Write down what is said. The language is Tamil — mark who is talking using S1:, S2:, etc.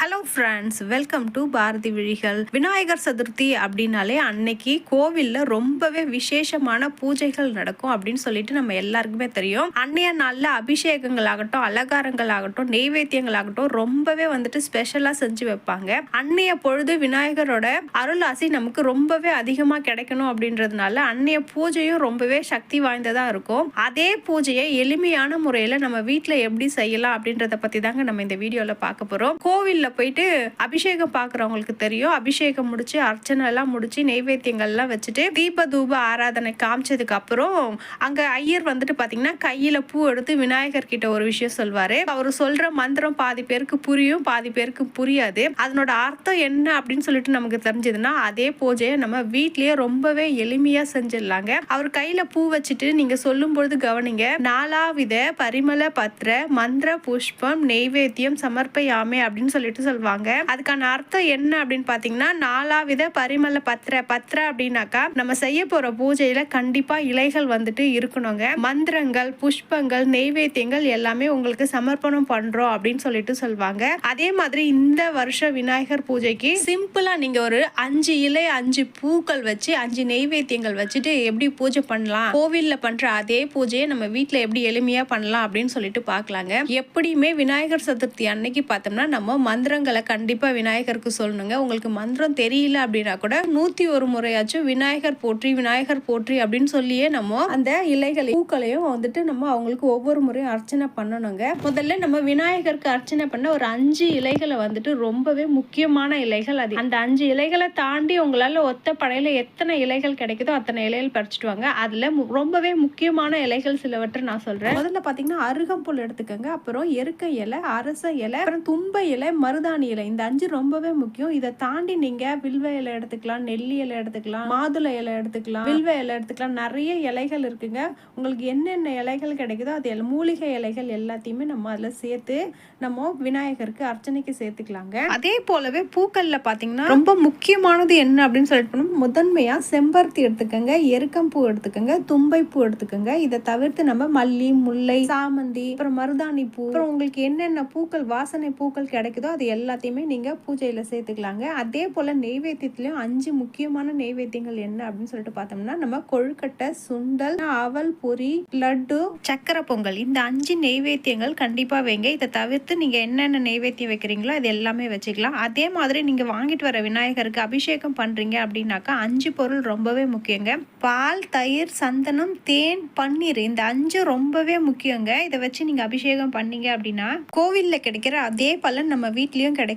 S1: Hello friends welcome to Bharathi Vizhigal. Vinayagar Chaturthi அப்படின்னாலே அன்னைக்கு கோவிலில் ரொம்பவே விசேஷமான பூஜைகள் நடக்கும் அப்படின்னு சொல்லிட்டு நம்ம எல்லாருக்குமே தெரியும். அன்னைய நல்ல அபிஷேகங்கள் ஆகட்டும் அலங்காரங்கள் ஆகட்டும் நெய்வேத்தியங்கள் ஆகட்டும் ரொம்பவே வந்துட்டு ஸ்பெஷலாக செஞ்சு வைப்பாங்க. அன்னைய பொழுது விநாயகரோட அருளாசி நமக்கு ரொம்பவே அதிகமாக கிடைக்கணும் அப்படின்றதுனால அன்னைய பூஜையும் ரொம்பவே சக்தி வாய்ந்ததாக இருக்கும். அதே பூஜையை எளிமையான முறையில் நம்ம வீட்டில் எப்படி செய்யலாம் அப்படின்றத பற்றி தாங்க நம்ம இந்த வீடியோவில் பார்க்க போகிறோம் கோவிலில் போயிட்டு அபிஷேகம் பார்க்குறவங்களுக்கு தெரியும். அபிஷேகம் முடிச்சு அர்ச்சனை எல்லாம் முடிச்சு நெய்வேத்தியங்கள்லாம் வச்சுட்டு தீப தூப ஆராதனை காமிச்சதுக்கு அப்புறம் அங்க ஐயர் வந்துட்டு பாத்தீங்கன்னா கையில பூ எடுத்து விநாயகர் கிட்ட ஒரு விஷயம் சொல்வாரு. அவர் சொல்ற மந்திரம் பாதி பேருக்கு புரியும் பாதி பேருக்கு புரியாது. அதனோட அர்த்தம் என்ன அப்படின்னு சொல்லிட்டு நமக்கு தெரிஞ்சதுன்னா அதே பூஜையை நம்ம வீட்லயே ரொம்பவே எளிமையா செஞ்சிடலாங்க. அவர் கையில பூ வச்சுட்டு நீங்க சொல்லும் பொழுது கவனிங்க நாலாவித பரிமள பத்திர மந்திர புஷ்பம் நெய்வேத்தியம் சமர்ப்பயாமே அப்படின்னு சொல்லிட்டு சொல்லுவாங்க அதுக்கான அர்த்தம் என்ன அப்படின்னு பாத்தீங்கன்னா நாலாவித பரிமள பத்திர. பத்திர அப்படின்னாக்கா நம்ம செய்ய போற பூஜையில கண்டிப்பா இலைகள் வந்துட்டு இருக்கணுங்க. மந்திரங்கள் புஷ்பங்கள் நெய்வேத்தியங்கள் எல்லாமே உங்களுக்கு சமர்ப்பணம் பண்றோம் அப்படின்னு சொல்லிட்டு சொல்லுவாங்க அதே மாதிரி இந்த வருஷ விநாயகர் பூஜைக்கு சிம்பிளா நீங்க ஒரு அஞ்சு இலை அஞ்சு பூக்கள் வச்சு அஞ்சு நெய்வேத்தியங்கள் வச்சுட்டு எப்படி பூஜை பண்ணலாம்? கோவில்ல பண்ற அதே பூஜையை நம்ம வீட்டுல எப்படி எளிமையா பண்ணலாம் அப்படின்னு சொல்லிட்டு பார்க்கலாங்க எப்படியுமே விநாயகர் சதுர்த்தி அன்னைக்கு பார்த்தோம்னா நம்ம மந்திரங்களை கண்டிப்பாக விநாயகருக்கு சொல்லணுங்க. உங்களுக்கு மந்திரம் தெரியல அப்படின்னா கூட நூற்றி ஒரு முறையாச்சும் விநாயகர் போற்றி விநாயகர் போற்றி அப்படின்னு சொல்லியே நம்ம அந்த இலைகளை பூக்களையும் வந்துட்டு நம்ம அவங்களுக்கு ஒவ்வொரு முறையும் அர்ச்சனை பண்ணணுங்க. முதல்ல நம்ம விநாயகருக்கு அர்ச்சனை பண்ண ஒரு அஞ்சு இலைகளை வந்துட்டு ரொம்பவே முக்கியமான இலைகள் அது. அந்த அஞ்சு இலைகளை தாண்டி உங்களால் ஒத்த படையில் எத்தனை இலைகள் கிடைக்குதோ அத்தனை இலைகள் பறிச்சுட்டு வாங்க. அதில் மு- ரொம்பவே முக்கியமான இலைகள் சிலவற்றை நான் சொல்கிறேன் முதல்ல பார்த்தீங்கன்னா அருகம்புல் எடுத்துக்கோங்க. அப்புறம் எருக்க இலை அரச இலை அப்புறம் தும்ப இலை மருதாணி இலை. இந்த அஞ்சு ரொம்பவே முக்கியம். இதை தாண்டி நீங்க வில்வ இலை எடுத்துக்கலாம் நெல்லி இலை எடுத்துக்கலாம் மாதுளை இலை எடுத்துக்கலாம் வில்வ இலை எடுத்துக்கலாம். நிறைய இலைகள் இருக்குங்க. உங்களுக்கு என்னென்ன இலைகள் கிடைக்குதோ அது எல்லாம் மூலிகை இலைகள் எல்லாத்தையுமே நம்ம அதில் சேர்த்து நம்ம விநாயகருக்கு அர்ச்சனைக்கு சேர்த்துக்கலாங்க. அதே போலவே பூக்கள்ல பாத்தீங்கன்னா ரொம்ப முக்கியமானது என்ன அப்படின்னு சொல்லிட்டு போனோம் முதன்மையா செம்பருத்தி எடுத்துக்கோங்க எருக்கம்பூ எடுத்துக்கோங்க தும்பை பூ எடுத்துக்கோங்க. இதை தவிர்த்து நம்ம மல்லி முல்லை சாமந்தி அப்புறம் மருதாணி பூ. அப்புறம் உங்களுக்கு என்னென்ன பூக்கள் வாசனை பூக்கள் கிடைக்குதோ அது எல்லாத்தையுமே நீங்கள் பூஜையில் சேர்த்துக்கலாங்க. அதே போல் நெய்வேத்தியத்துலேயும் அஞ்சு முக்கியமான நெய்வேத்தியங்கள் என்ன அப்படின்னு சொல்லிட்டு பார்த்தோம்னா நம்ம கொழுக்கட்டை சுண்டல் அவல் பொரி லட்டு சக்கரை பொங்கல். இந்த அஞ்சு நெய்வேத்தியங்கள் கண்டிப்பாக வைங்க. இதை தவிர்த்து நீங்கள் என்னென்ன நெய்வேத்தியம் வைக்கிறீங்களோ அது எல்லாமே வச்சுக்கலாம். அதே மாதிரி நீங்கள் வாங்கிட்டு வர விநாயகருக்கு அபிஷேகம் பண்ணுறீங்க அப்படின்னாக்கா அஞ்சு பொருள் ரொம்பவே முக்கியங்க. பால் தயிர் சந்தனம் தேன் பன்னீர் இந்த அஞ்சு ரொம்பவே முக்கியங்க. இதை வச்சு நீங்கள் அபிஷேகம் பண்ணீங்க அப்படின்னா கோவில்ல கிடைக்கிற அதே பலன் நம்ம வீட்லயும் கிடைக்கும்.